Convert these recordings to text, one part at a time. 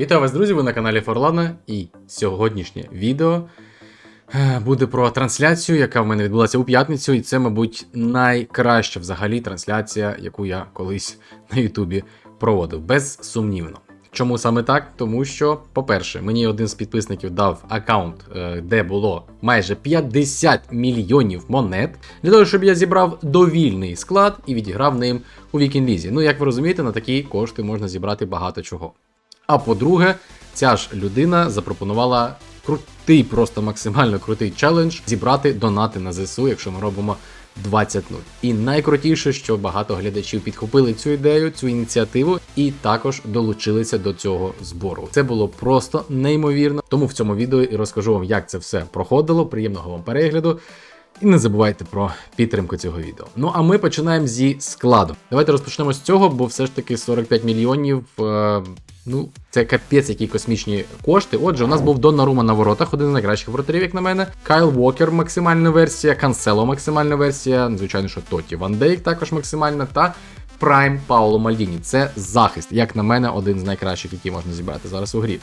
Вітаю вас, друзі! Ви на каналі Форлана, і сьогоднішнє відео е, буде про трансляцію, яка в мене відбулася у п'ятницю, і це, мабуть, найкраща взагалі трансляція, яку я колись на Ютубі проводив. Безсумнівно. Чому саме так? Тому що, по-перше, мені один з підписників дав аккаунт, е, де було майже 50 мільйонів монет, для того, щоб я зібрав довільний склад і відіграв ним у вікінлізі. Ну, як ви розумієте, на такі кошти можна зібрати багато чого. А по-друге, ця ж людина запропонувала крутий, просто максимально крутий челендж зібрати донати на ЗСУ, якщо ми робимо 20 0 І найкрутіше, що багато глядачів підхопили цю ідею, цю ініціативу, і також долучилися до цього збору. Це було просто неймовірно. Тому в цьому відео і розкажу вам, як це все проходило. Приємного вам перегляду. І не забувайте про підтримку цього відео. Ну а ми починаємо зі складу. Давайте розпочнемо з цього, бо все ж таки 45 мільйонів. Е, ну, це капець, які космічні кошти. Отже, у нас був Доннарума на воротах, один з найкращих воротарів, як на мене. Кайл Уокер, максимальна версія, Кансело, максимальна версія. Звичайно, що Тоті Ван Дейк також максимальна. Та Прайм Пауло Мальдіні. Це захист, як на мене, один з найкращих, які можна зібрати зараз у грі.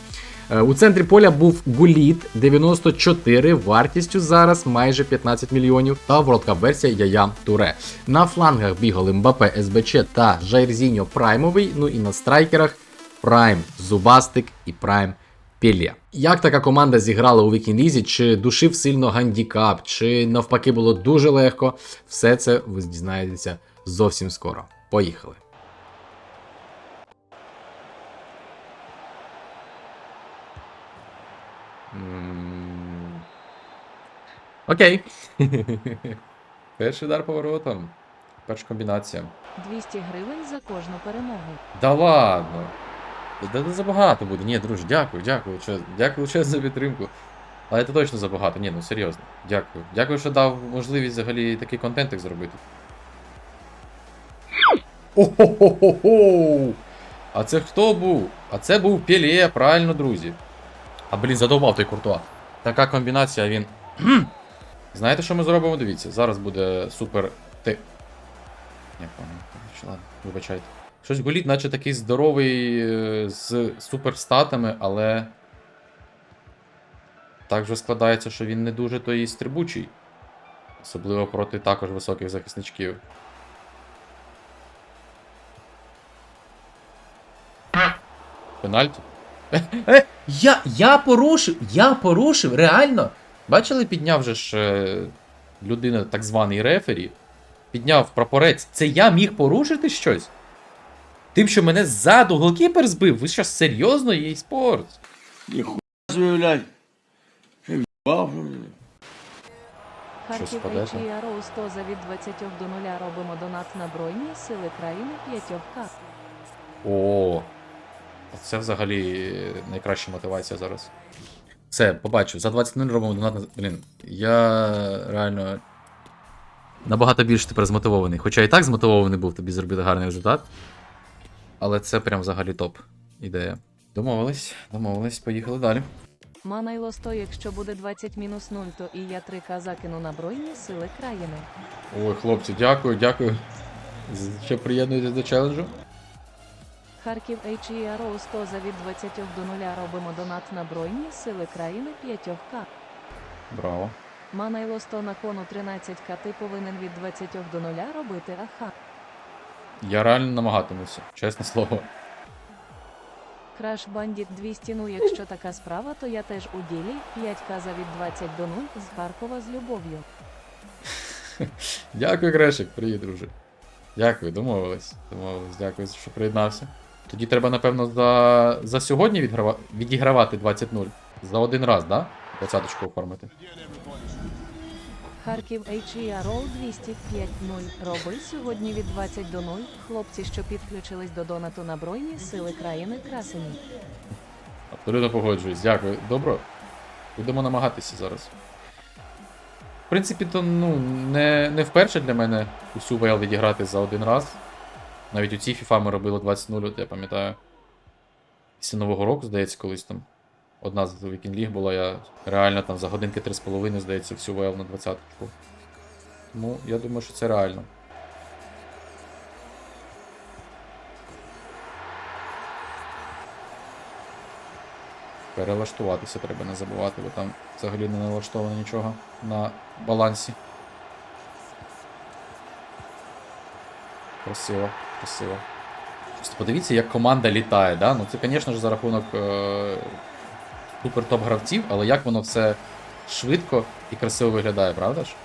Е, У центрі поля був Гуліт 94, вартістю зараз майже 15 мільйонів. Та воротка версія Яя Туре. На флангах бігали Мбапе СБЧ та Жайрзіньо Праймовий. Ну і на страйкерах Прайм Зубастик і Прайм Пелє. Як така команда зіграла у Вікінлізі, чи душив сильно гандікап, чи навпаки було дуже легко, все це ви дізнаєтеся зовсім скоро. Поїхали. Окей. Перший удар поворотом. Перша комбінація. 200 гривень за кожну перемогу. Да ладно. Да не забагато буде. Ні, друже, дякую, дякую. Дякую ще за підтримку. Але це точно забагато. Ні, ну серйозно. Дякую. Дякую, що дав можливість взагалі такий контентик зробити. О-хо-хо-хо-хо! А це хто був? А це був Пелє, правильно, друзі. А блін, задовбав той куртуа. Така комбінація, він. Знаєте, що ми зробимо? Дивіться, зараз буде супер. Те... Не. Ладно, вибачайте. Щось голіт, наче такий здоровий е, з суперстатами, але. Так вже складається, що він не дуже то і стрибучий. Особливо проти також високих захисничків. Пенальті? Е, е, я, я порушив! Я порушив, реально! Бачили, підняв же ж е, людина, так званий рефері. Підняв прапорець. Це я міг порушити щось? Тим, що мене ззаду голкіпер збив? Ви що, серйозно, є спорт? Ніхуя ли? Харків спаде, так? HIA 100 за від 20 до 0 робимо донат на Збройні Сили країни 5К. О, це взагалі найкраща мотивація зараз. Все, побачив. За 20 0 робимо донат на. Блін, я реально. Набагато більше тепер змотивований. Хоча і так змотивований був тобі зробити гарний результат. Але це прям взагалі топ ідея. Домовились, домовились, поїхали далі. Манайло 100, якщо буде 20 мінус 0, то і я 3К закину на Збройні Сили країни. Ой, хлопці, дякую, дякую. Що приєднуєтесь до челенджу? Харків Роу 100 за від 20 до 0 робимо донат на Збройні Сили країни 5К. Браво. Манайло 100 на кону 13К ти повинен від 20 до 0 робити аха. Я реально намагатимуся, чесне слово. Краш Бандіт 200, ну якщо така справа, то я теж у ділі. 5К за від 20 до 0 з Харкова з любов'ю. Дякую, Грешик, привіт, друже. Дякую, домовились. Домовились, дякую, що приєднався. Тоді треба, напевно, за, за сьогодні відграва... відігравати 20-0. За один раз, да? Двадцяточку оформити. Харків HIA Roll 205.0. Роби сьогодні від 20 до 0. Хлопці, що підключились до донату на Збройні Сили країни красені. Абсолютно погоджуюсь, дякую. Добро. Будемо намагатися зараз. В принципі, то ну, не, не вперше для мене усю ВЛ відіграти за один раз. Навіть у цій FIFA ми робили 20-0, от я пам'ятаю. Після Нового року, здається, колись там. Одна з Weekend League була, я реально там за годинки 3,5, здається, всю ВЛ на 20 -ку. Тому я думаю, що це реально. Перелаштуватися треба не забувати, бо там взагалі не налаштовано нічого на балансі. Красиво, красиво. Просто подивіться, як команда літає, да? Ну це, звісно ж, за рахунок е- супер топ гравців, але як воно все швидко і красиво виглядає, правда ж?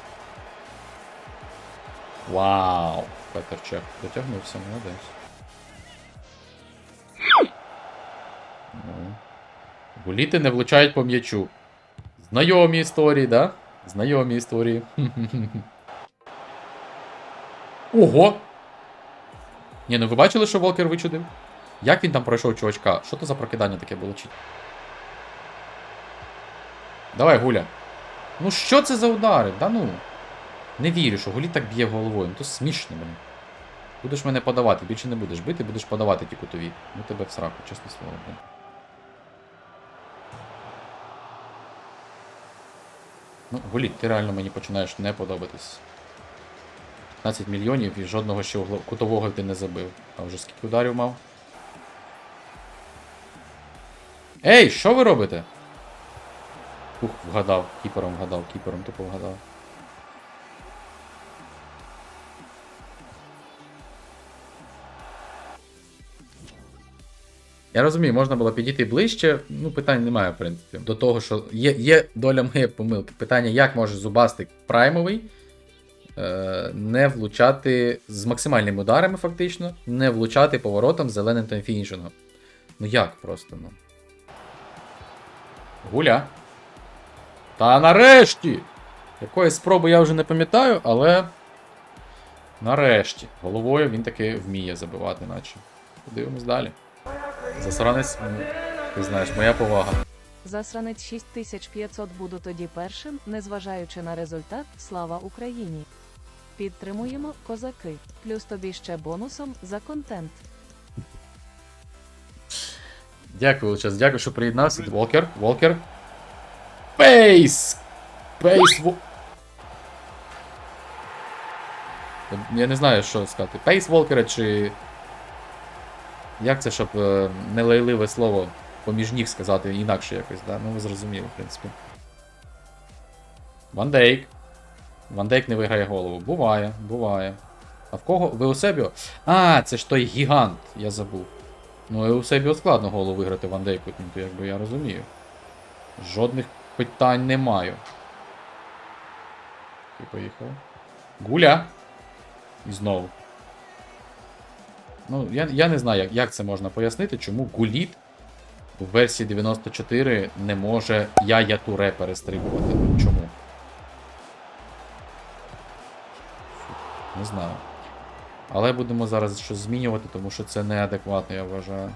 Вау! Петер Чех дотягнувся, молодець. Ну. Гуліти не влучають по м'ячу. Знайомі історії, да? Знайомі історії. Ого! Ні, ну ви бачили, що Волкер вичудив? Як він там пройшов чувачка? Що то за прокидання таке було? Чи- Давай, Гуля. Ну що це за удари? Да ну. Не вірю, що Гулі так б'є головою. Ну то смішно, блін. Будеш мене подавати, більше не будеш бити, будеш подавати ті кутові. Ну тебе в сраку, чесне слово, блін. Ну, Гулі, ти реально мені починаєш не подобатись. 15 мільйонів і жодного ще угло- кутового ти не забив. А вже скільки ударів мав? Ей, що ви робите? Ух, вгадав, кіпером вгадав, кіпером тупо вгадав. Я розумію, можна було підійти ближче, ну питань немає, в принципі. До того, що є, є доля моєї помилки. Питання, як може зубастик праймовий не влучати з максимальними ударами, фактично, не влучати поворотом зеленим та фінішингом. Ну як просто, ну. Гуля. Та нарешті! Якої спроби я вже не пам'ятаю, але. Нарешті. Головою він таки вміє забивати, наче. Подивимось далі. Засранець, ти знаєш, моя повага. Засранець 6500 буду тоді першим, незважаючи на результат, слава Україні. Підтримуємо козаки. Плюс тобі ще бонусом за контент. Дякую, час, дякую, що приєднався. Волкер, Волкер. Пейс! Пейс Во- Я не знаю, що сказати. Пейс Волкера чи. Як це, щоб е, нелайливе слово поміж ніг сказати інакше якось, да? Ну ви зрозуміли, в принципі. Ван Дейк. Ван Дейк не виграє голову. Буває, буває. А в кого? Ви у себе? А, це ж той гігант, я забув. Ну, і у себе складно голову виграти Ван Дейку, то якби я розумію. Жодних питань не маю. Ти поїхав. Гуля. І знову. Ну, я, я не знаю, як, як це можна пояснити, чому Гуліт в версії 94 не може я-я туре перестрибувати. Чому? Не знаю. Але будемо зараз щось змінювати, тому що це неадекватно, я вважаю.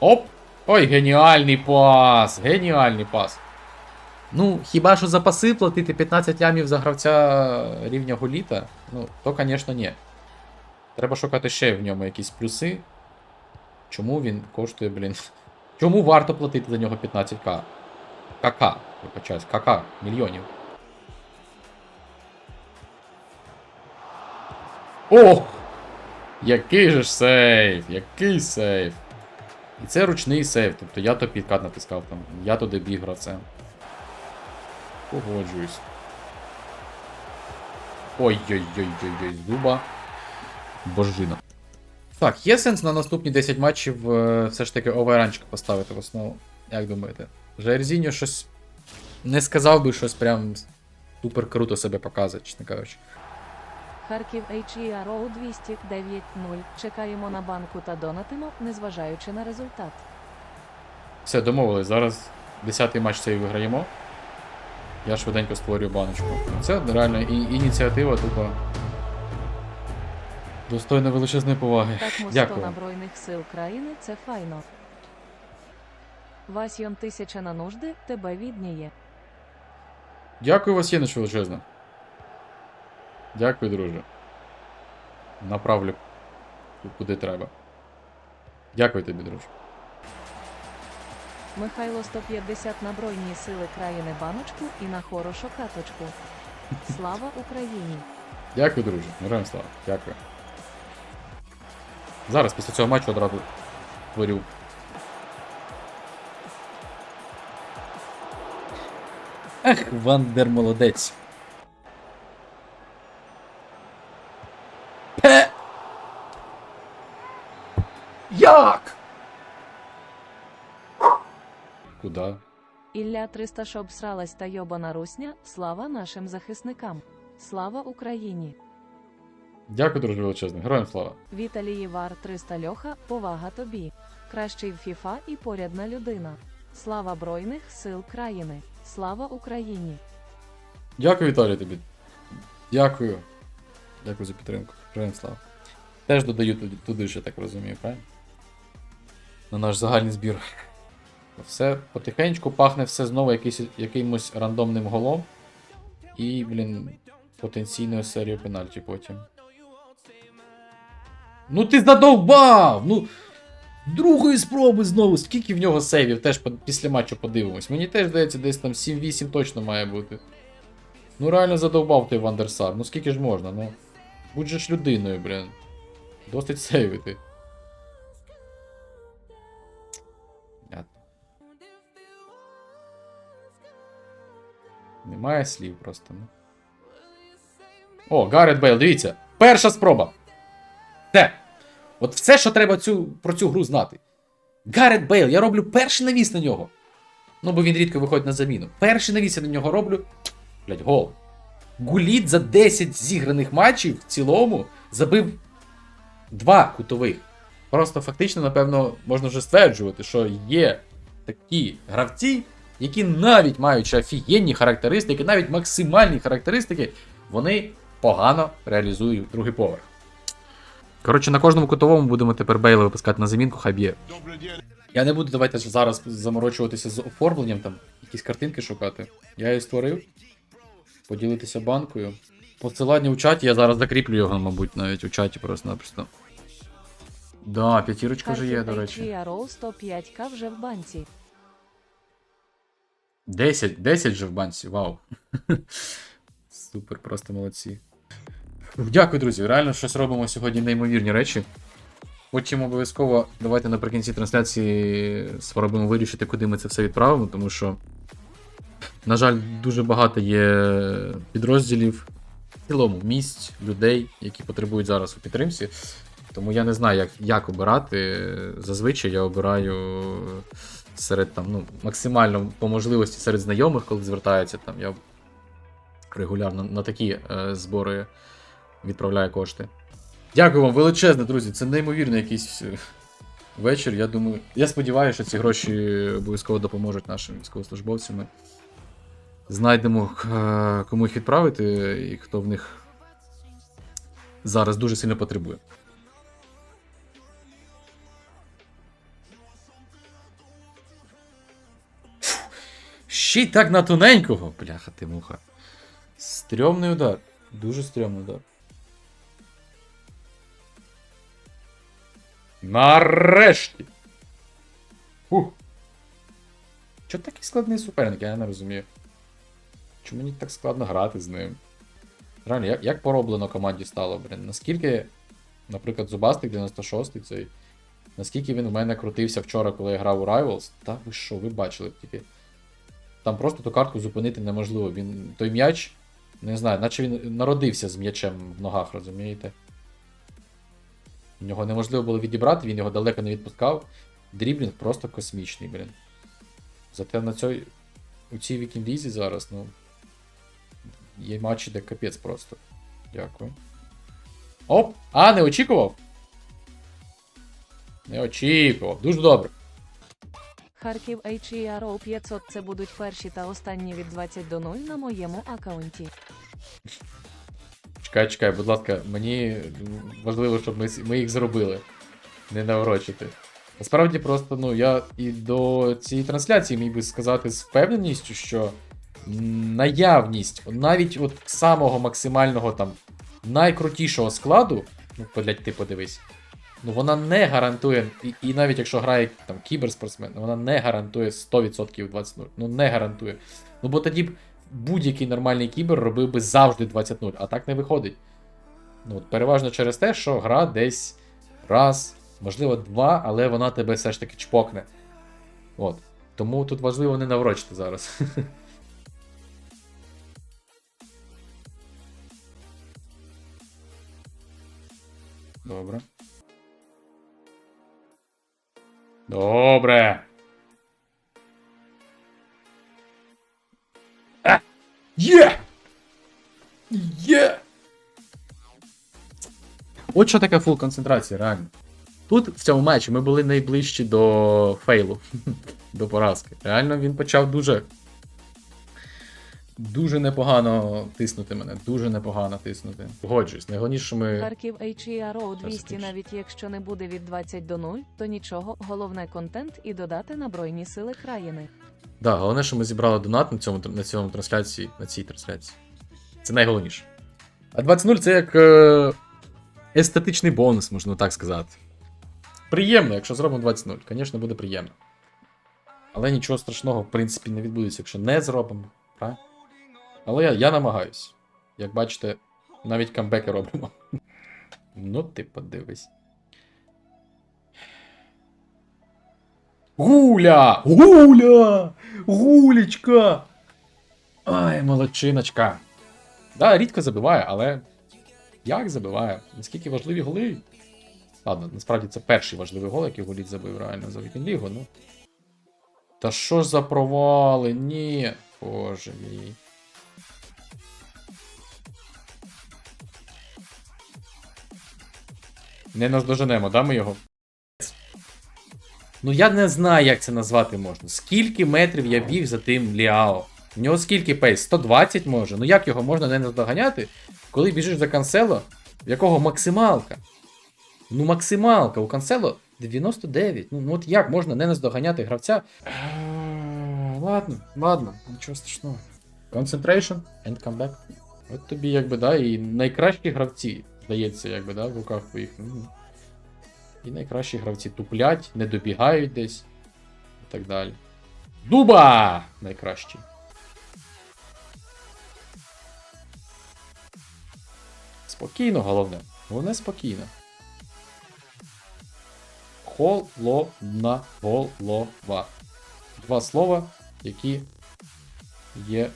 Оп! Ой, геніальний пас! Геніальний пас. Ну, хіба що за паси платити 15 лямів за гравця рівня Гуліта? Ну, то, звісно, ні. Треба шукати ще в ньому якісь плюси. Чому він коштує, блін. Чому варто платити за нього 15к? КК, вибачаюсь, КК, мільйонів. Ох! Який же ж сейф! Який сейф! І це ручний сейф, тобто я то підкат натискав там, я туди біг гравцем. Погоджуюсь. Ой-ой-ой-ой-ой, дуба. Божина. Так, є сенс на наступні 10 матчів е, все ж таки оверанчик поставити в основу. Як думаєте? Жерзіньо щось не сказав би щось прям супер круто себе показує, чесно кажучи. Харків HERO 209.0. Чекаємо на банку та донатимо, незважаючи на результат. Все, домовились. Зараз 10-й матч цей виграємо. Я швиденько створюю баночку. Це реально і ініціатива тупо. Достойна величезної поваги. Так му 100 Дякую. набройних сил країни це файно. Васьйон тисяча на нужди тебе відніє. Дякую, Васєнич величезно. Дякую, друже. Направлю куди треба. Дякую тобі, друже. Михайло 150 на Бройні сили країни баночку і на хорошу каточку. Слава Україні! Дякую, друже. Героям слава. Дякую. Зараз після цього матчу одразу творю. Ах, Вандер молодець. Як? Куда? Ілля 300 щоб сралась та йобана русня. Слава нашим захисникам. Слава Україні! Дякую, друже величезне. Героям слава. Віталій Вар 300 Льоха, повага тобі. Кращий в ФІФА і порядна людина. Слава Збройних сил країни. Слава Україні! Дякую, Віталій, тобі. Дякую. Дякую за підтримку. Героям слава. Теж додаю туди, туди ще так розумію, правильно? На наш загальний збір. Все потихеньку пахне все знову якийсь, якимось рандомним голом. І, блін, потенційною серією пенальті потім. Ну ти задовбав! Ну. Другої спроби знову. Скільки в нього сейвів, теж після матчу подивимось. Мені теж здається, десь там 7-8 точно має бути. Ну реально задовбав той Вандерсар. Ну скільки ж можна, ну. Будь же ж людиною, блін. Досить сейвити. Немає слів просто, ну. О, Гаррет Бейл, дивіться. Перша спроба. Те. От все, що треба цю, про цю гру знати. Гаррет Бейл, я роблю перший навіс на нього. Ну, бо він рідко виходить на заміну. Перший навіс я на нього роблю. Блять, гол. Гуліт за 10 зіграних матчів в цілому забив два кутових. Просто фактично, напевно, можна вже стверджувати, що є такі гравці, які навіть маючи офігенні характеристики, навіть максимальні характеристики, вони погано реалізують другий поверх. Коротше, на кожному кутовому будемо тепер Бейла випускати на замінку, хай б'є. Я не буду давайте зараз заморочуватися з оформленням, там, якісь картинки шукати. Я її створив. Поділитися банкою. Посилання у чаті, я зараз закріплю його, мабуть, навіть у чаті просто-напросто. Да, п'ятірочка вже є, до речі. HERO 105к вже в банці. 10, 10 же в банці, вау. Супер, просто молодці. Дякую, друзі. Реально щось робимо сьогодні неймовірні речі. Потім обов'язково давайте наприкінці трансляції спробуємо вирішити, куди ми це все відправимо, тому що, на жаль, дуже багато є підрозділів, в цілому місць, людей, які потребують зараз у підтримці. Тому я не знаю, як, як обирати. Зазвичай я обираю серед там, ну, максимально по можливості серед знайомих, коли звертаються там. Я регулярно на такі е, збори відправляю кошти. Дякую вам величезне, друзі. Це неймовірний якийсь е, вечір. Я думаю, я сподіваюся, що ці гроші обов'язково допоможуть нашим військовослужбовцям. Знайдемо, е, кому їх відправити, і хто в них зараз дуже сильно потребує. Ще й так на тоненького. Бляха ти муха. Стрьомний удар. Дуже стрьомний удар. Нарешті. Фух. Чого такий складний суперник, я не розумію. Чому мені так складно грати з ним? Реально, як, як пороблено команді стало, блін? Наскільки, наприклад, Зубастик 96-й цей. Наскільки він в мене крутився вчора, коли я грав у Rivals, та ви що, ви бачили тільки. Там просто ту картку зупинити неможливо. Він той м'яч, не знаю, наче він народився з м'ячем в ногах, розумієте? Його неможливо було відібрати, він його далеко не відпускав. Дріблінг просто космічний, блін. Зате на цій, у цій вікінлізі зараз, ну. Є матчі, де капець просто. Дякую. Оп! А, не очікував? Не очікував. Дуже добре. Харків HERO 500 це будуть перші та останні від 20 до 0 на моєму аккаунті. Чекай, чекай, будь ласка, мені важливо, щоб ми, ми їх зробили. Не наврочити. Насправді просто, ну, я і до цієї трансляції міг би сказати з впевненістю, що наявність навіть от самого максимального там найкрутішого складу, ну, блядь, ти подивись, ну вона не гарантує, і, і навіть якщо грає там кіберспортсмен, ну, вона не гарантує 100% 20-0. Ну не гарантує. Ну бо тоді б будь-який нормальний кібер робив би завжди 20-0, а так не виходить. Ну от Переважно через те, що гра десь раз, можливо, два, але вона тебе все ж таки чпокне. От. Тому тут важливо не наврочити зараз. Добре. Добре. А! Є! Є! От що таке фул концентрація, реально. Тут в цьому матчі ми були найближчі до фейлу, до поразки. Реально він почав дуже. Дуже непогано тиснути мене, дуже непогано тиснути. Погоджуюсь, найголовніше, що ми. Харків HERO 200, закінчиш. навіть якщо не буде від 20 до 0, то нічого, головне контент і додати на Збройні сили країни. Да, головне, що ми зібрали донат на цьому на цьому трансляції, на цій трансляції. Це найголовніше. А 20.0 це як е, естетичний бонус, можна так сказати. Приємно, якщо зробимо 20.0. Звісно, буде приємно. Але нічого страшного, в принципі, не відбудеться, якщо не зробимо. правильно? Але я, я намагаюсь. Як бачите, навіть камбеки робимо. Ну, ти подивись. Гуля! Гуля! Гулечка! Ай, молодчиночка. Да, рідко забиває, але як забиває? Наскільки важливі голи? Ладно, насправді це перший важливий гол, який Гуліт забив реально за Вікінг-лігу, ну. Та що ж за провали? Ні. Боже мій. Не наздоженемо, да, ми його? Ну я не знаю, як це назвати можна. Скільки метрів я біг за тим Ліао? У нього скільки пейс? 120 може. Ну як його можна не наздоганяти, коли біжиш за канцело, в якого максималка? Ну, максималка у канцело 99. Ну, ну от як можна не наздоганяти гравця? Е, Ладно, ладно, нічого страшного. Concentration and comeback. От тобі, якби, да, і найкращі гравці, здається, якби, да, в руках твоїх. І найкращі гравці туплять, не добігають десь. І так далі. Дуба! Найкращий. Спокійно, головне. Головне спокійно. Холодна голова. Два слова, які є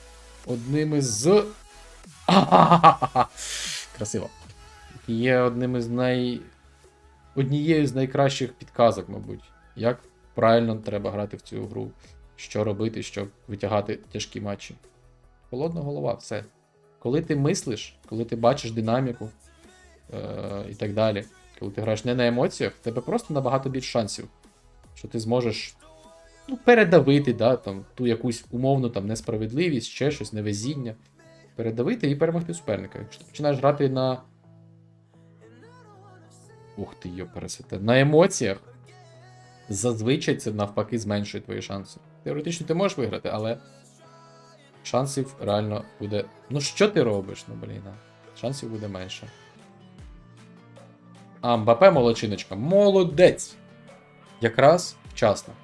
одними з. Красиво. Є одними з най. Однією з найкращих підказок, мабуть. Як правильно треба грати в цю гру, що робити, щоб витягати тяжкі матчі. Холодна голова, все. Коли ти мислиш, коли ти бачиш динаміку е- і так далі, коли ти граєш не на емоціях, в тебе просто набагато більше шансів, що ти зможеш ну, передавити да, там, ту якусь умовну там, несправедливість, ще щось, невезіння. Передавити і перемогти суперника. Якщо ти починаєш грати на. Ух ти, йо, пересете. На емоціях. Зазвичай це навпаки зменшує твої шанси. Теоретично ти можеш виграти, але шансів реально буде. Ну що ти робиш? Ну блін. Шансів буде менше. А, Мбапе молодчиночка. Молодець! Якраз вчасно.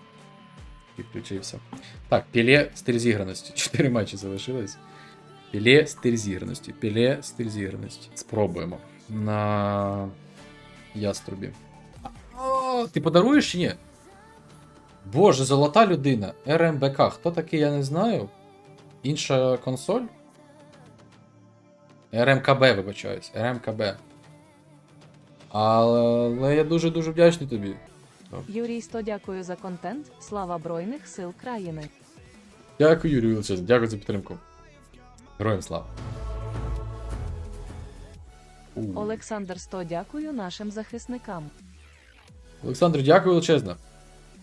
Підключився. Так, Піле стиль зіграності. Чотири матчі залишилось. Піле стиль зіграності. Піле стиль зіграності. Спробуємо. На яструбі. О, ти подаруєш чи ні? Боже, золота людина. РМБК. Хто такий, я не знаю. Інша консоль? РМКБ, вибачаюсь. РМКБ. Але я дуже-дуже вдячний тобі. Юрій 100 дякую за контент. Слава Збройних сил країни. Дякую, Юрій Величезний. Дякую за підтримку. Героям слава. Олександр 100 дякую нашим захисникам. Олександр, дякую величезно.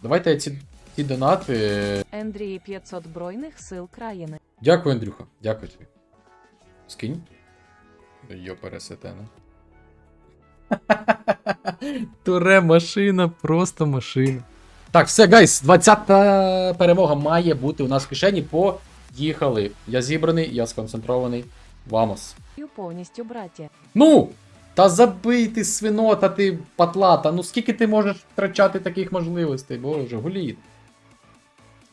Давайте ці, ці донати. Андрій 500 Збройних сил країни. Дякую, Андрюха. Дякую тобі. Скинь. Йо, пересете, ну. Туре машина, просто машина. Так, все, гайс, 20-та перемога має бути у нас в кишені. Поїхали. Я зібраний, я сконцентрований. Вамос. Повністю браті. Ну! Та забий ти свинота, ти патлата. Ну скільки ти можеш втрачати таких можливостей? Боже, гуліт.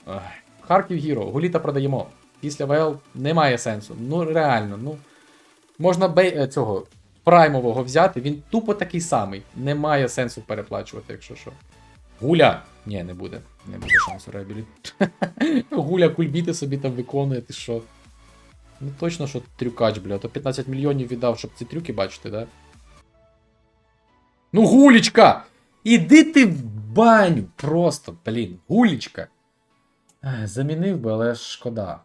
Ах. Харків Гіро, гуліта продаємо. Після ВЛ немає сенсу. Ну реально, ну. Можна бей... е, цього праймового взяти, він тупо такий самий. Немає сенсу переплачувати, якщо що. Гуля! Ні, не буде. Не буде шансу реабіліт. Гуля кульбіти собі там виконує, ти що. Ну точно, що трюкач, бля, то 15 мільйонів віддав, щоб ці трюки бачити, да? Ну, гулічка! Іди ти в баню! Просто, блін, гулічка. Замінив би, але шкода.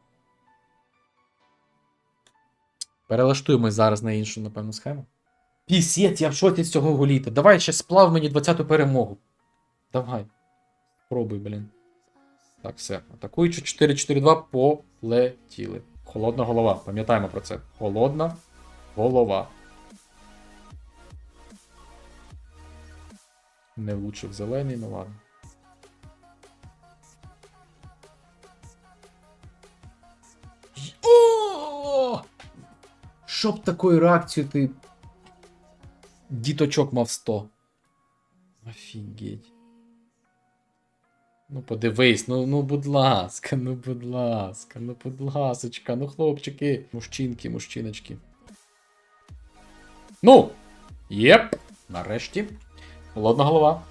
Перелаштуємось зараз на іншу, напевно, схему. Пісєць, я в шоці з цього голіта. Давай ще сплав мені 20-ту перемогу. Давай. Пробуй, блін. Так, все. Атакуючи 4-4-2, полетіли. Холодна голова. Пам'ятаємо про це. Холодна голова. Не влучив зелений, ну ладно. Щоб такою реакцією ти. Діточок мав 100. Офігеть. Ну, подивись, ну, ну, будь ласка, ну, будь ласка, ну, будь ласочка, ну, хлопчики, мужчинки, мужчиночки. Ну! Єп! Нарешті. Холодна голова.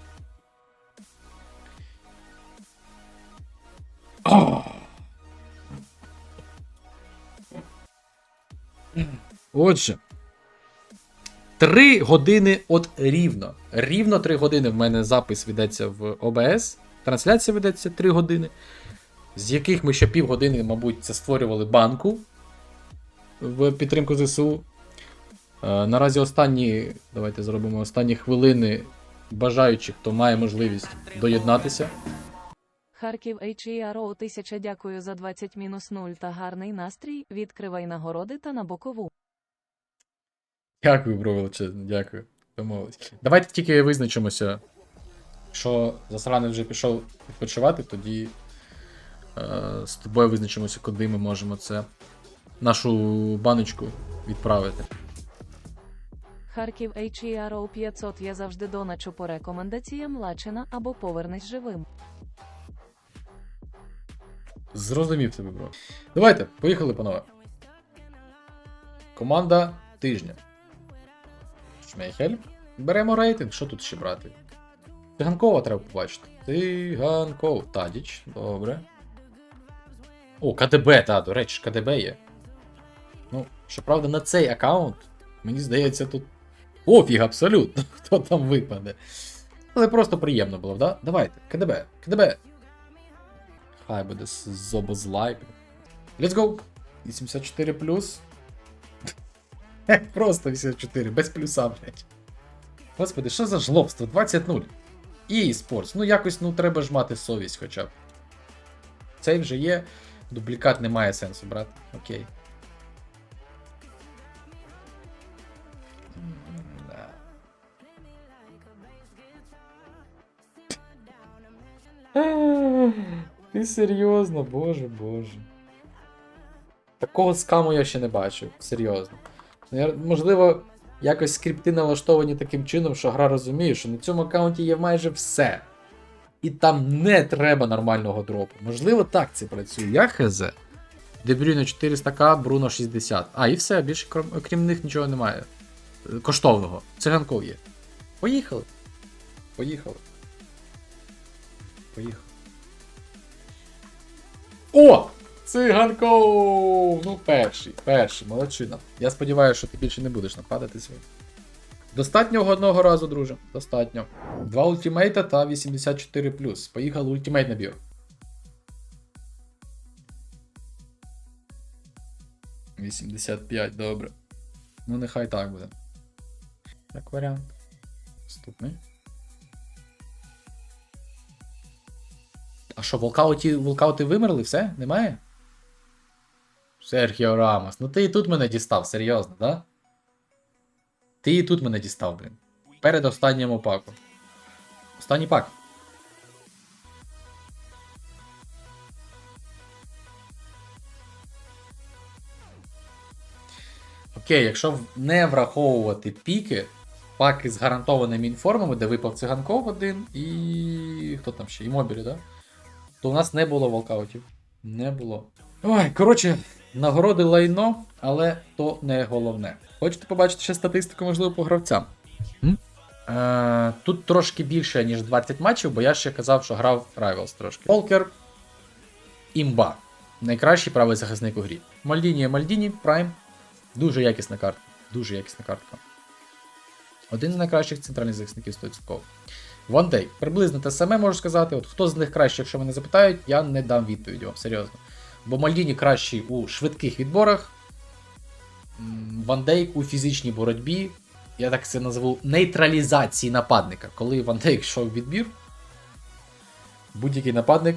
Ах. Отже. Три години от рівно. Рівно три години в мене запис ведеться в ОБС. Трансляція ведеться 3 години. З яких ми ще півгодини, мабуть, це створювали банку в підтримку ЗСУ. Е, Наразі останні, давайте зробимо останні хвилини бажаючих, хто має можливість доєднатися. Харків HERO 1000 дякую за 20 мінус 0 та гарний настрій. Відкривай нагороди та на бокову. Дякую, бро, величезно, дякую. Домовились. Давайте тільки визначимося, що засранець вже пішов відпочивати, тоді е, з тобою визначимося, куди ми можемо це нашу баночку відправити. Харків HERO 500 я завжди доначу по рекомендаціям Лачина або повернись живим. Зрозумів тебе, бро. Давайте, поїхали, панове. Команда тижня. Шмейхель. Беремо рейтинг. Що тут ще брати? Циганкова треба побачити. Циганков. Тадіч. Добре. О, КДБ, та, до речі, КДБ є. Ну, щоправда, на цей аккаунт, мені здається, тут пофіг абсолютно, хто там випаде. Але просто приємно було, да? Давайте, КДБ, КДБ. Хай буде з зобозлайп. Let's go! 84 плюс. Просто 84, без плюса, блядь. Господи, що за жлобство? 20-0. І спортс. Ну якось ну треба ж мати совість хоча б. Цей вже є. Дублікат не має сенсу брати. Окей. Ти серйозно, боже, боже. Такого скаму я ще не бачив, серйозно. Ну, Можливо, якось скрипти налаштовані таким чином, що гра розуміє, що на цьому аккаунті є майже все. І там не треба нормального дропу. Можливо, так це працює. Я хз. Дебрюйно 400к, Бруно 60. А, і все, більше крім, крім них нічого немає. Е, Коштовного. Циганков є. Поїхали. Поїхали. Поїхали. О! Циганков! Ну, перший, перший, молодчина. Я сподіваюся, що ти більше не будеш нападати своїм. Достатньо одного разу, друже. Достатньо. Два ультимейта та 84. Поїхали ультимейт набір. Вісімдесят добре. Ну, нехай так буде. Як варіант. Наступний. А що, волкауті, волкаути вимерли? Все? Немає? Серхіо Рамос. Ну ти і тут мене дістав, серйозно, да? Ти і тут мене дістав, блін. Перед останнім паку. Останній пак. Окей, якщо не враховувати піки, паки з гарантованими інформами, де випав циганков один і. хто там ще? І мобілі, да? То у нас не було волкаутів. Не було. Ой, коротше, нагороди лайно, але то не головне. Хочете побачити ще статистику, можливо, по гравцям? Е, тут трошки більше, ніж 20 матчів, бо я ще казав, що грав Rivals трошки. Волкер імба. Найкращий правий захисник у грі. Мальдіні Мальдіні, Прайм. Дуже якісна картка. Дуже якісна картка. Один з найкращих центральних захисників 100%. Ван. Приблизно те саме можу сказати. От хто з них краще, якщо мене запитають, я не дам відповіді вам, серйозно. Бо Мальдіні кращий у швидких відборах. М, Ван Дейк у фізичній боротьбі. Я так це назву нейтралізації нападника. Коли Ван Дейк йшов в відбір, будь-який нападник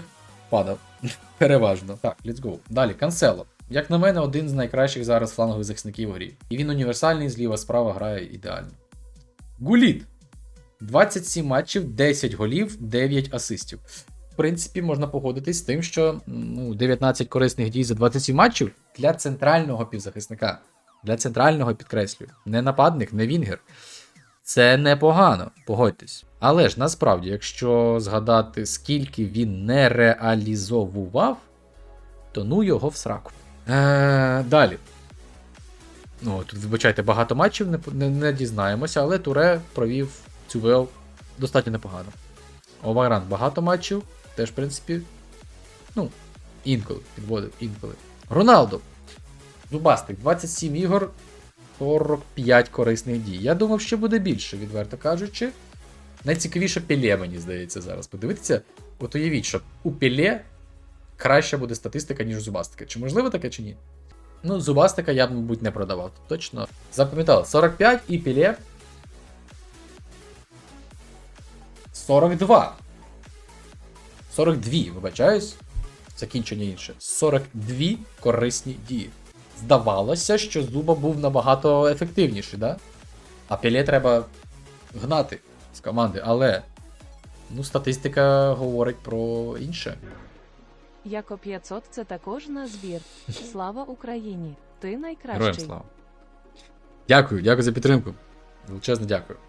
падав. Переважно. Так, let's go. Далі, Канцело. Як на мене, один з найкращих зараз флангових захисників у грі. І він універсальний, зліва справа грає ідеально. Гуліт. 27 матчів, 10 голів, 9 асистів. В принципі, можна погодитись з тим, що ну, 19 корисних дій за 27 матчів для центрального півзахисника. Для центрального підкреслюю. Не нападник, не вінгер. Це непогано, погодьтесь. Але ж насправді, якщо згадати, скільки він не реалізовував, то ну його в сраку. Е, далі. Ну, тут, вибачайте, багато матчів не, не, не дізнаємося, але Туре провів цю ВЛ достатньо непогано. Овайран багато матчів, теж, в принципі, ну, інколи підводив, інколи. Роналдо. Зубастик, 27 ігор, 45 корисних дій. Я думав, що буде більше, відверто кажучи. Найцікавіше Пеле, мені здається, зараз. Подивіться, от уявіть, що у Пеле краща буде статистика, ніж у Зубастика. Чи можливо таке, чи ні? Ну, Зубастика я б, мабуть, не продавав. Точно. Запам'ятав, 45 і Пеле 42. 42, вибачаюсь. Закінчення інше. 42 корисні дії. Здавалося, що Зуба був набагато ефективніший, да? А Пеле треба гнати з команди, але. Ну, статистика говорить про інше. Яко 500 це також на збір. Слава Україні! Ти Героям найкращий. слава. Дякую, дякую за підтримку. Величезно дякую.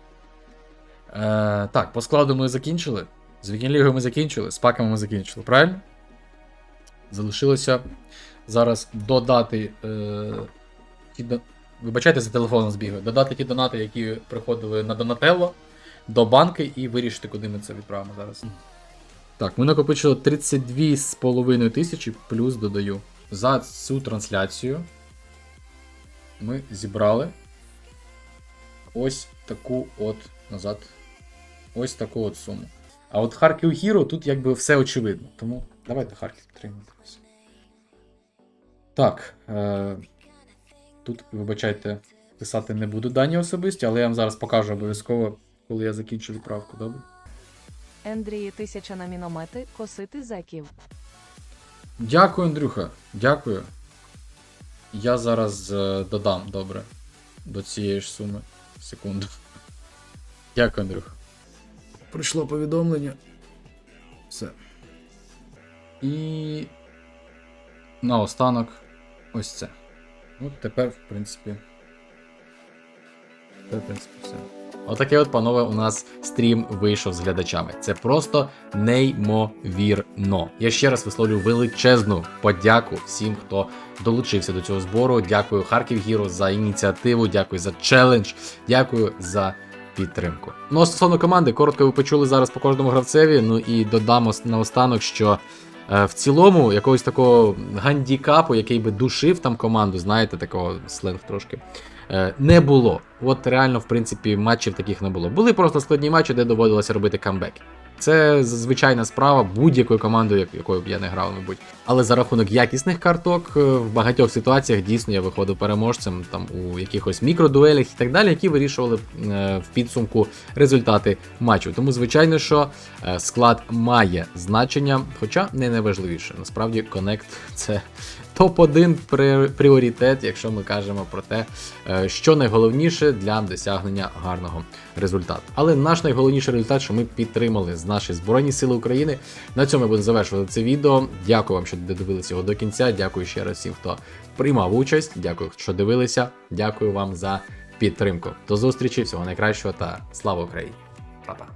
Е, так, по складу ми закінчили. З Вікінлігою ми закінчили, з паками ми закінчили, правильно? Залишилося зараз додати. Е, ті до... Вибачайте за телефоном збігаю. Додати ті донати, які приходили на Донателло, до банки і вирішити, куди ми це відправимо зараз. Так, ми накопичили 32,5 тисячі, плюс додаю. За цю трансляцію ми зібрали ось таку от назад. Ось таку от суму. А от Харків Хіро тут якби все очевидно. Тому давайте Харків підтримуємо. Так. Е- тут, вибачайте, писати не буду дані особисті, але я вам зараз покажу обов'язково, коли я закінчу відправку, добре? Ендрії тисяча на міномети, косити зеків. Дякую, Андрюха. Дякую. Я зараз е, додам добре до цієї ж суми. Секунду. Дякую, Андрюха. Прийшло повідомлення. Все. І. Наостанок ось це. Ну, тепер, в принципі. Тепер, в принципі, все. Отакий от, панове, у нас стрім вийшов з глядачами. Це просто неймовірно. Я ще раз висловлюю величезну подяку всім, хто долучився до цього збору. Дякую Харків Гіро за ініціативу, дякую за челендж, дякую за підтримку. Ну, а стосовно команди, коротко ви почули зараз по кожному гравцеві. Ну і додамо наостанок, що. е, В цілому, якогось такого гандікапу, який би душив там команду, знаєте, такого сленг трошки, е, не було. От реально, в принципі, матчів таких не було. Були просто складні матчі, де доводилося робити камбеки. Це звичайна справа будь-якої команди, якою б я не грав, мабуть. Але за рахунок якісних карток е, в багатьох ситуаціях дійсно я виходив переможцем там у якихось мікродуелях і так далі, які вирішували е, в підсумку результати матчу. Тому, звичайно, що е, склад має значення, хоча не найважливіше. Насправді, Connect це топ-1 пріоритет, якщо ми кажемо про те, е, що найголовніше для досягнення гарного результату. Але наш найголовніший результат, що ми підтримали з наші Збройні Сили України. На цьому я буду завершувати це відео. Дякую вам, що додивилися його до кінця. Дякую ще раз всім, хто приймав участь. Дякую, що дивилися. Дякую вам за підтримку. До зустрічі, всього найкращого та слава Україні! Па-па!